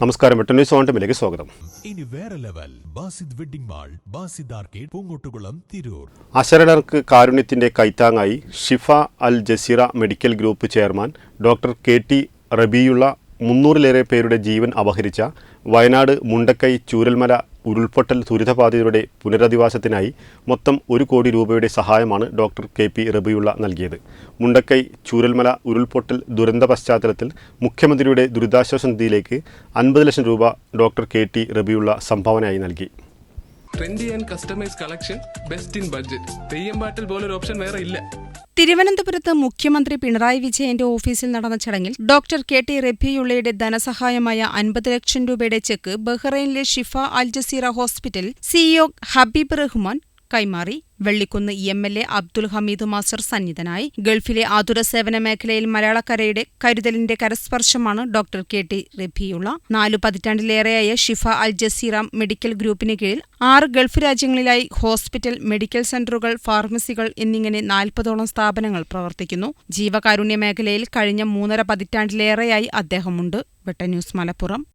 നമസ്കാരം. Vettan news on ടൈമിലേക്ക് സ്വാഗതം. ഇനി വേറെ level. Basid wedding mall Basid arcade Poongottukulam Tirur. അശരണർക്ക് കാരുണ്യത്തിന്റെ കൈത്താങ്ങായി Shifa Al Jazeera medical group chairman doctor K T Rabiullah മുന്നൂറിലേറെ പേരുടെ ജീവൻ അപഹരിച്ച വയനാട് മുണ്ടക്കൈ ചൂരൽമല ഉരുൾപൊട്ടൽ ദുരിതബാധിതരുടെ പുനരധിവാസത്തിനായി മൊത്തം ഒരു കോടി രൂപയുടെ സഹായമാണ് ഡോക്ടർ കെ പി റബിയുള്ള നൽകിയത്. മുണ്ടക്കൈ ചൂരൽമല ഉരുൾപൊട്ടൽ ദുരന്ത പശ്ചാത്തലത്തിൽ മുഖ്യമന്ത്രിയുടെ ദുരിതാശ്വാസ നിധിയിലേക്ക് അൻപത് ലക്ഷം രൂപ ഡോക്ടർ കെ ടി റബിയുള്ള സംഭാവനയായി നൽകി. Trendy and customise collection best in budget theyyam പാട്ടിൽ പോലൊരു ഓപ്ഷൻ വേറെ ഇല്ല. തിരുവനന്തപുരത്ത് മുഖ്യമന്ത്രി പിണറായി വിജയന്റെ ഓഫീസിൽ നടന്ന ചടങ്ങിൽ ഡോക്ടർ കെ ടി റബിയുള്ളയുടെ ധനസഹായമായ അൻപത് ലക്ഷം രൂപയുടെ ചെക്ക് ബഹ്റൈനിലെ ഷിഫ അൽ Jazeera hospital CEO Habeeb Rahman കൈമാറി. വെള്ളിക്കുന്ന് E M L A Abdul Hameed master സന്നിധനായി. ഗൾഫിലെ ആതുര സേവന മേഖലയിൽ മലയാളക്കരയുടെ കരുതലിന്റെ കരസ്പർശമാണ് ഡോക്ടർ കെ. ടി. റബിയുള്ള. നാലു പതിറ്റാണ്ടിലേറെയായ ഷിഫ അൽ ജസീറാം മെഡിക്കൽ ഗ്രൂപ്പിന് കീഴിൽ ആറ് ഗൾഫ് രാജ്യങ്ങളിലായി ഹോസ്പിറ്റൽ മെഡിക്കൽ സെന്ററുകൾ ഫാർമസികൾ എന്നിങ്ങനെ നാൽപ്പതോളം സ്ഥാപനങ്ങൾ പ്രവർത്തിക്കുന്നു. ജീവകാരുണ്യ മേഖലയിൽ കഴിഞ്ഞ മൂന്നര പതിറ്റാണ്ടിലേറെയായി അദ്ദേഹമുണ്ട്. വെട്ട ന്യൂസ് മലപ്പുറം.